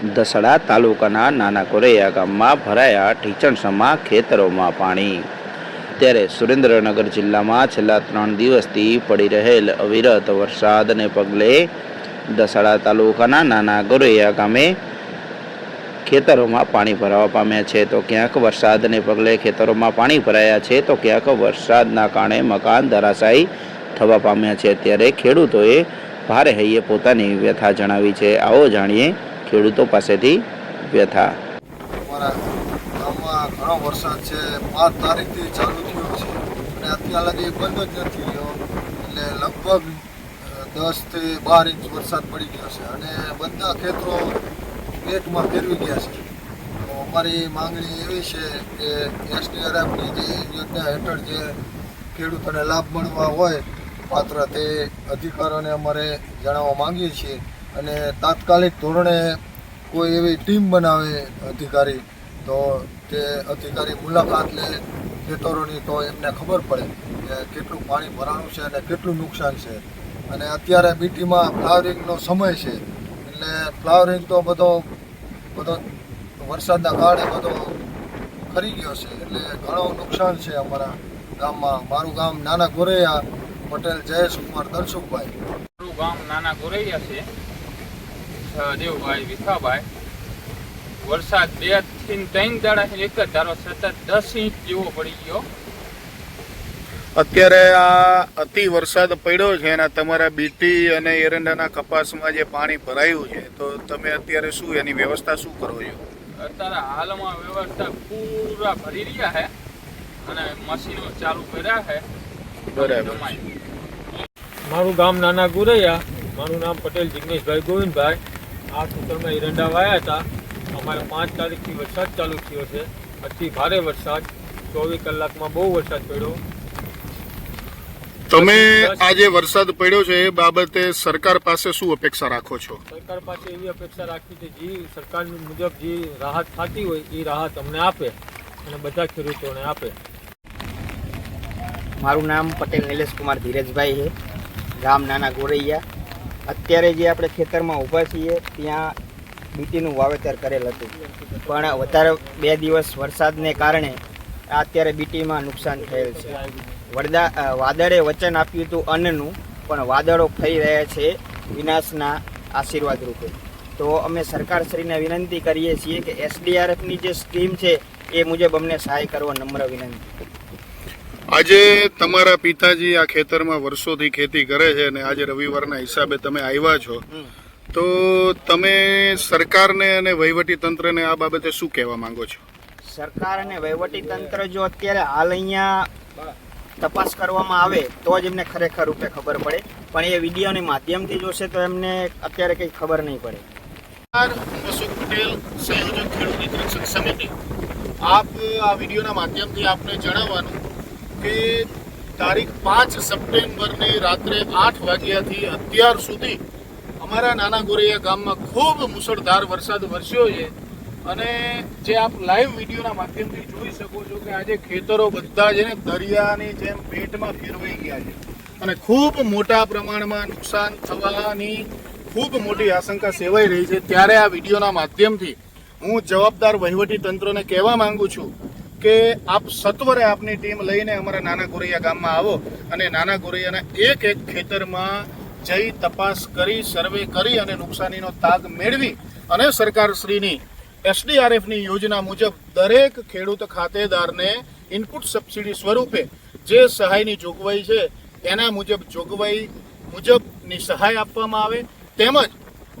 દસડા તાલુકાના નાના કોરૈયા ગામમાં ભરાયા ઢીચણસમાં ખેતરોમાં પાણી. ત્યારે સુરેન્દ્રનગર જિલ્લામાં છેલ્લા ત્રણ દિવસથી પડી રહેલ અવિરત વરસાદને પગલે દસડા તાલુકાના નાના ગોરૈયા ગામે ખેતરોમાં પાણી ભરાવા પામ્યા છે. તો ક્યાંક વરસાદને પગલે ખેતરોમાં પાણી ભરાયા છે, તો ક્યાંક વરસાદના કારણે મકાન ધરાશાયી થવા પામ્યા છે. ત્યારે ખેડૂતોએ ભારે હૈયે પોતાની વ્યથા જણાવી છે. આવો જાણીએ ખેડૂતો પાસેથી વ્યથા ગામમાં ઘણો વરસાદ છે. પાંચ તારીખથી ચાલુ થયો છે. અને અત્યાર લગી જ નથી રહ્યો. એટલે લગભગ દસથી બાર ઇંચ વરસાદ પડી ગયો છે. અને બધા ખેતરો પેટમાં ફેરવી ગયા છે. તો અમારી માંગણી એવી છે કે એસડીઆરએફની જે યોજના હેઠળ જે ખેડૂતોને લાભ મળવા હોય પાત્ર તે અધિકારોને અમારે જણાવવા માંગીએ છીએ. અને તાત્કાલિક ધોરણે કોઈ એવી ટીમ બનાવે અધિકારી, તો તે અધિકારી મુલાકાત લે ખેતરોની, તો એમને ખબર પડે કે કેટલું પાણી ભરાણું છે અને કેટલું નુકસાન છે. અને અત્યારે બીટીમાં ફ્લાવરિંગનો સમય છે, એટલે ફ્લાવરિંગ તો બધો બધો વરસાદના કારણે બધો ખરી ગયો છે, એટલે ઘણું નુકસાન છે અમારા ગામમાં. મારું ગામ નાના ગોરૈયા પટેલ જયેશકુમાર દર્શુકભાઈ મારું ગામ નાના ગોરૈયા છે. સહદેવભાઈ વિખાભાઈ વરસાદ બેથી ત્રણ દાડા એક જ ધારો સતત દસ ઇંચ જેવો પડી ગયો. અત્યારે આ અતિ વરસાદ પડ્યો છે અને તમારા બીટી અને એરંડાના કપાસમાં જે પાણી ભરાયું છે તો તમે અત્યારે શું એની વ્યવસ્થા શું કરો છો? અત્યારે હાલમાં વ્યવસ્થા પૂરા ભરી રહ્યા છે અને મશીનો ચાલુ કર્યા છે. બરાબર. મારું ગામ નાના ગુરૈયા મારું નામ પટેલ જિગ્નેશભાઈ ગોવિંદભાઈ. આ ખેતરમાં એરંડા વાયા હતા. અમારે પાંચ તારીખથી વરસાદ ચાલુ થયો છે. અતિ ભારે વરસાદ. ચોવીસ કલાકમાં બહુ વરસાદ પડ્યો. તમે આજે વરસાદ પડ્યો છે એ બાબતે સરકાર પાસે શું અપેક્ષા રાખો છો? સરકાર પાસે એવી અપેક્ષા રાખી છે જે સરકારની મુજબ જે રાહત થતી હોય એ રાહત અમને આપે અને બધા ખેડૂતોને આપે. મારું નામ પટેલ નિલેશ કુમાર ધીરજભાઈ છે. ગામ નાના ગોરૈયા. અત્યારે જે આપણે ખેતરમાં ઊભા છીએ, ત્યાં બીટીનું વાવેતર કરેલ હતું. પણ વધારે બે દિવસ વરસાદને કારણે અત્યારે બીટીમાં નુકસાન થયેલ છે. વરદા વાદળે વચન આપ્યું હતું અન્નનું, પણ વાદળો ફરી રહ્યા છે વિનાશના આશીર્વાદ રૂપે. તો અમે સરકારશ્રીને વિનંતી કરીએ છીએ કે એસડીઆરએફની જે સ્કીમ છે, એ મુજબ અમને સહાય કરવા નમ્ર વિનંતી. આજે તમારા પિતાજી આ ખેતરમાં વર્ષોથી ખેતી કરે છે અને આજે રવિવારના હિસાબે તમે આવ્યા છો. તો તમે સરકારને અને વહીવટી તંત્રને આ બાબતે શું કહેવા માંગો છો? સરકાર અને વહીવટી તંત્ર જો અત્યારે હાલ અહીંયા તપાસ કરવામાં આવે તો જ એમને ખરેખર રૂપે ખબર પડે. પણ એ વિડીયોની માધ્યમથી જોશે તો એમને અત્યારે કંઈ ખબર નહીં પડે. અશોક પટેલ સંયોજક ખેડૂત સમિતિ. આપ આ વિડીયોના માધ્યમથી આપને જણાવવાનું કે તારીખ પાંચ સપ્ટેમ્બરની રાત્રે આઠ વાગ્યાથી અત્યાર સુધી અમારા નાના ગોરૈયા ગામમાં ખૂબ મુસળધાર વરસાદ વરસ્યો છે. અને જે આપ લાઈવ વિડીયોના માધ્યમથી જોઈ શકો છો કે આજે ખેતરો બધા જ દરિયાની જેમ પેટમાં ફેરવાઈ ગયા છે. અને ખૂબ મોટા પ્રમાણમાં નુકસાન થવાની ખૂબ મોટી આશંકા સેવાઈ રહી છે. ત્યારે આ વિડીયોના માધ્યમથી હું જવાબદાર વહીવટી તંત્રને કહેવા માંગુ છું કે આપ સત્વરે આપની ટીમ લઈને અમારા નાના ગોરૈયા ગામમાં આવો અને નાના ગોરૈયાના એક એક ખેતરમાં જઈ તપાસ કરી, સર્વે કરી અને નુકસાનીનો તાગ મેળવી અને સરકારશ્રીની એસડીઆરએફની યોજના મુજબ દરેક ખેડૂત ખાતેદારને ઇનપુટ સબસિડી સ્વરૂપે જે સહાયની જોગવાઈ છે, એના મુજબ જોગવાઈ મુજબની સહાય આપવામાં આવે. તેમજ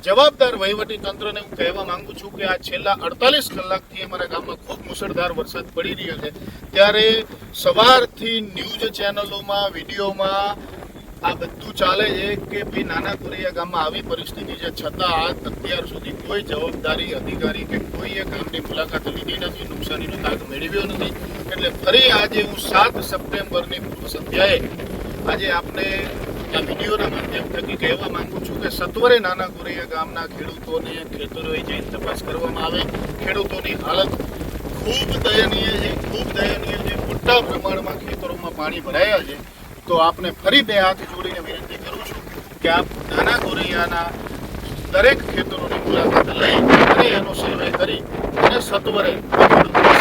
જવાબદાર વહીવટી તંત્રને હું કહેવા માંગુ છું કે આ છેલ્લા અડતાલીસ કલાકથી અમારા ગામમાં ખૂબ મુશળધાર વરસાદ પડી રહ્યો છે. ત્યારે સવારથી ન્યૂઝ ચેનલોમાં, વિડીયોમાં આ બધું ચાલે છે કે ભાઈ નાના કોરિયા ગામમાં આવી પરિસ્થિતિ છે. છતાં અત્યાર સુધી કોઈ જવાબદારી, અધિકારી કે કોઈએ ગામની મુલાકાત લીધી નથી, નુકસાનીનો તાગ મેળવ્યો નથી. એટલે ફરી આજે હું સાત સપ્ટેમ્બરની પૂર્વ સંધ્યાએ આજે આપને આ વિડીયોના માધ્યમ થકી કહેવા માંગુ છું કે સત્વરે નાના ગુરૈયા ગામના ખેડૂતોને ખેતરોએ જઈને તપાસ કરવામાં આવે. ખેડૂતોની હાલત ખૂબ દયનીય છે. ખૂબ દયનીય છે. મોટા પ્રમાણમાં ખેતરોમાં પાણી ભરાયા છે. તો આપને ફરી બે હાથ જોડીને વિનંતી કરું છું કે આપ નાના ગોરૈયાના દરેક ખેતરોની મુલાકાત લઈ અને એનો સર્વે કરી અને સત્વરે ખેડૂતોને